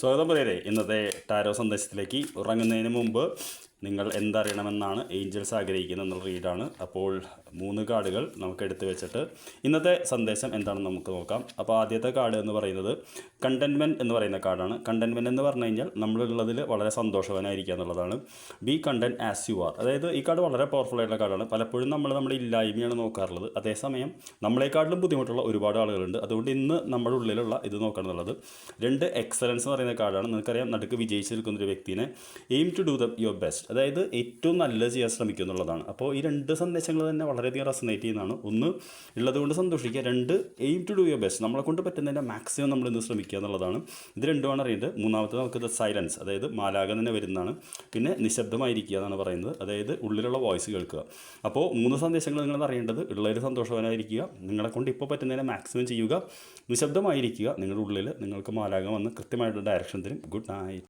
സ്വാഗതം പറയരെ ഇന്നത്തെ ടാരോ സന്ദേശത്തിലേക്ക് ഉറങ്ങുന്നതിന് മുമ്പ് നിങ്ങൾ എന്തറിയണമെന്നാണ് ഏഞ്ചൽസ് ആഗ്രഹിക്കുന്നത് എന്നുള്ള റീഡാണ് അപ്പോൾ മൂന്ന് കാർഡുകൾ നമുക്ക് എടുത്തു വെച്ചിട്ട് ഇന്നത്തെ സന്ദേശം എന്താണെന്ന് നമുക്ക് നോക്കാം. അപ്പോൾ ആദ്യത്തെ കാർഡ് എന്ന് പറയുന്നത് കണ്ടൻമെന്റ് എന്ന് പറയുന്ന കാർഡാണ്. കണ്ടൻമെന്റ് എന്ന് പറഞ്ഞു കഴിഞ്ഞാൽ നമ്മളുള്ളതിൽ വളരെ സന്തോഷവാനായിരിക്കുക എന്നുള്ളതാണ്. Be content as you are അതായത് ഈ കാർഡ് വളരെ പവർഫുൾ ആയിട്ടുള്ള കാർഡാണ്. പലപ്പോഴും നമ്മൾ നമ്മുടെ ഇല്ലായ്മയാണ് നോക്കാറുള്ളത്. അതേസമയം നമ്മളെക്കാട്ടിലും ബുദ്ധിമുട്ടുള്ള ഒരുപാട് ആളുകളുണ്ട്. അതുകൊണ്ട് ഇന്ന് നമ്മുടെ ഉള്ളിലുള്ള ഇത് നോക്കണം എന്നുള്ളത് രണ്ട് എക്സലൻസ് എന്ന് പറയുന്ന കാർഡാണ്. നിങ്ങൾക്കറിയാം നടുക്ക് വിജയിച്ചു ഒരു വ്യക്തിനെ. Aim to do the your best അതായത് ഏറ്റവും നല്ലത് ചെയ്യാൻ ശ്രമിക്കുക എന്നുള്ളതാണ് അപ്പോൾ ഈ രണ്ട് സന്ദേശങ്ങൾ തന്നെ വളരെയധികം റെസനേറ്റ് ചെയ്യുന്നതാണ്. ഒന്ന് ഉള്ളതുകൊണ്ട് സന്തോഷിക്കുക. രണ്ട് aim to do your best നമ്മളെ കൊണ്ട് പറ്റുന്നതിന്റെ മാക്സിമം നമ്മൾ ഇന്ന് ശ്രമിക്കുക എന്നുള്ളതാണ്. ഇത് രണ്ടുമാണ് അറിയേണ്ടത്. മൂന്നാമത്തെ നമുക്ക് സൈലൻസ് അതായത് മാലാകം തന്നെ വരുന്നതാണ്. പിന്നെ നിശബ്ദമായിരിക്കുക എന്നാണ് പറയുന്നത്. അതായത് ഉള്ളിലുള്ള വോയിസ് കേൾക്കുക. അപ്പോൾ മൂന്ന് സന്ദേശങ്ങൾ നിങ്ങൾ അറിയേണ്ടത്. ഉള്ളതിൽ സന്തോഷവാനായിരിക്കുക. നിങ്ങളെ കൊണ്ട് ഇപ്പോൾ പറ്റുന്നതിനെ മാക്സിമം ചെയ്യുക. നിശബ്ദമായിരിക്കുക. നിങ്ങളുടെ ഉള്ളിൽ നിങ്ങൾക്ക് മാലാകം വന്ന് കൃത്യമായിട്ടുള്ള ഡയറക്ഷൻ തരും. Good night